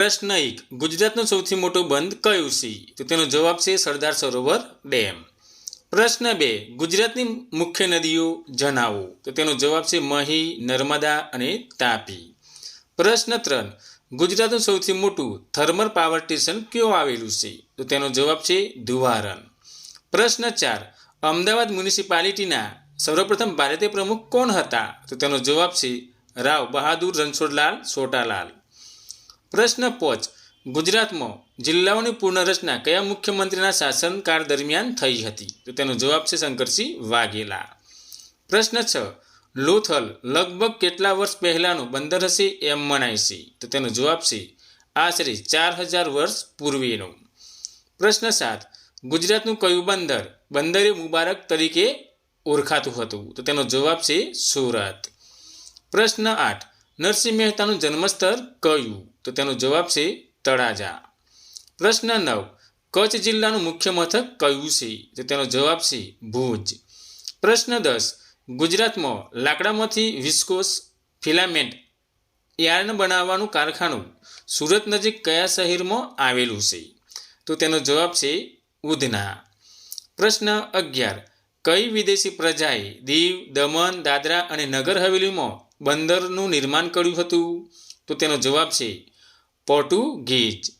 પ્રશ્ન એક, ગુજરાતનો સૌથી મોટો બંધ કયું છે તો તેનો જવાબ છે સરદાર સરોવર ડેમ. પ્રશ્ન બે, ગુજરાતની મુખ્ય નદીઓ જણાવો તો તેનો જવાબ છે મહી, નર્મદા અને તાપી. પ્રશ્ન ત્રણ, ગુજરાતનું સૌથી મોટું થર્મલ પાવર સ્ટેશન કયું આવેલું છે? તો તેનો જવાબ છે ધુવારન. પ્રશ્ન ચાર, અમદાવાદ મ્યુનિસિપાલિટીના સર્વપ્રથમ ભારતીય પ્રમુખ કોણ હતા? તો તેનો જવાબ છે રાવ બહાદુર રણછોડલાલ સોટાલાલ. પ્રશ્ન પોચ. ગુજરાતમાં જિલ્લાઓની પુનઃરચના કયા મુખ્યમંત્રીના શાસનકાળ દરમિયાન થઈ હતી? તો તેનો જવાબ છે શંકરસિંહ વાઘેલા. પ્રશ્ન છ. લોથલ લગભગ કેટલા વર્ષ પહેલાંનું બંદર હશે એમ મનાય છે? તો તેનો જવાબ છે આશરે ચાર હજાર વર્ષ પૂર્વેનો. પ્રશ્ન સાત. ગુજરાતનું કયું બંદર બંદરે મુબારક તરીકે ઓળખાતું હતું? તો તેનો જવાબ છે સુરત. પ્રશ્ન આઠ. નરસિંહ મહેતાનું જન્મસ્થળ કયું તો તેનો જવાબ છે તળાજા. પ્રશ્ન નવ. કચ્છ જિલ્લાનું મુખ્ય મથક કયું છે? તો તેનો જવાબ છે ભુજ. પ્રશ્ન દસ. ગુજરાતમાં લાકડામાંથી વિસ્કોસ ફિલામેન્ટ યાર્ન બનાવવાનું કારખાનું સુરત નજીક કયા શહેરમાં આવેલું છે? તો તેનો જવાબ છે ઉધના. પ્રશ્ન અગિયાર. કઈ વિદેશી પ્રજાએ દીવ, દમણ, દાદરા અને નગર હવેલીમાં બંદરનું નિર્માણ કર્યું હતું? તો તેનો જવાબ છે પોર્ટુગીઝ.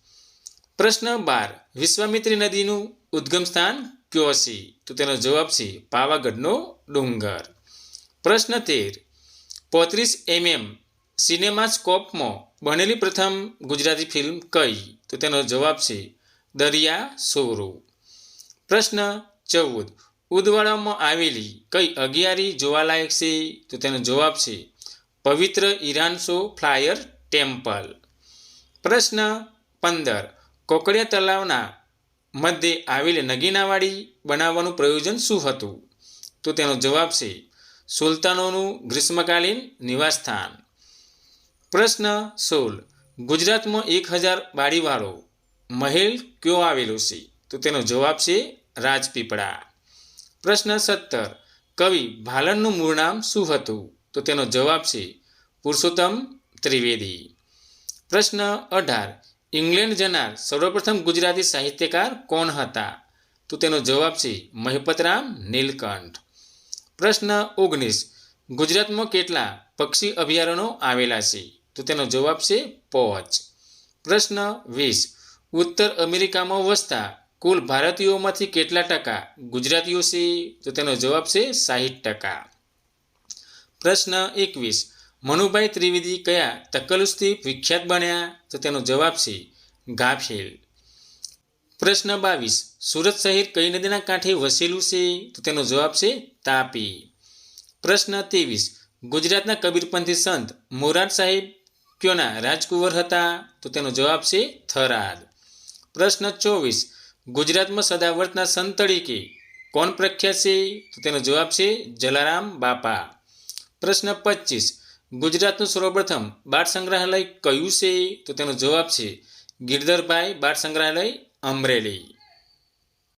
પ્રશ્ન બાર, વિશ્વામિત્રી નદીનું ઉદ્ગમ સ્થાન કયો છે? તો તેનો જવાબ છે પાવાગઢનો ડુંગર. પ્રશ્ન તેર, પોત્રીસ એમએમ સિનેમા સ્કોપમાં બનેલી પ્રથમ ગુજરાતી ફિલ્મ કઈ? તો તેનો જવાબ છે દરિયા સોરો. પ્રશ્ન ચૌદ, ઉદવાડામાં આવેલી કઈ અગિયારી જોવાલાયક છે? તો તેનો જવાબ છે પવિત્ર ઈરાનસો ફ્લાયર ટેમ્પલ. પ્રશ્ન પંદર. કોકડિયા તલાવના મધ્યે આવેલી નગીનાવાડી બનાવવાનું પ્રયોજન શું હતું? તો તેનો જવાબ છે, સુલતાનોનું ગ્રીષ્મકાલીન નિવાસસ્થાન. પ્રશ્ન સોળ. ગુજરાતમાં એક હજાર બાળીવાળો મહેલ કયો આવેલો છે? તો તેનો જવાબ છે, રાજપીપળા. પ્રશ્ન સત્તર. કવિ ભાલનનું મૂળ નામ શું હતું? તો તેનો જવાબ છે પુરુષોત્તમ ત્રિવેદી. પ્રશ્ન અઢાર. ઇંગ્લેન્ડ જનાર સર્વપ્રથમ ગુજરાતી સાહિત્યકાર કોણ હતા? તો તેનો જવાબ છે મહિપતરામ નીલકંઠ. પ્રશ્ન ઓગણીસ. ગુજરાતમાં કેટલા પક્ષી અભયારણ્યો આવેલા છે? તો તેનો જવાબ છે પોચ. પ્રશ્ન વીસ. ઉત્તર અમેરિકામાં વસતા કુલ ભારતીયોમાંથી કેટલા ટકા ગુજરાતીઓ છે? તો તેનો જવાબ છે સાહીઠ ટકા. પ્રશ્ન એકવીસ. મનુભાઈ ત્રિવેદી કયા તકલુસથી વિખ્યાત બન્યા? તો તેનો જવાબ છે, ગાફેલ. પ્રશ્ન બાવીસ. સુરત શહેર કઈ નદીના કાંઠે વસેલું છે? તો તેનો જવાબ છે, તાપી. પ્રશ્ન ત્રેવીસ. ગુજરાતના કબીરપંથી સંત મોરાર સાહેબ ક્યોના રાજકુંવર હતા? તો તેનો જવાબ છે, થરાદ. પ્રશ્ન ચોવીસ. ગુજરાતમાં સદાવર્તના સંત તરીકે કોણ પ્રખ્યાત છે? તો તેનો જવાબ છે, જલારામ બાપા. પ્રશ્ન પચીસ. ગુજરાતનું સર્વપ્રથમ બાળ સંગ્રહાલય કયું છે? તો તેનો જવાબ છે ગિરધરભાઈ બાળ સંગ્રહાલય અમરેલી.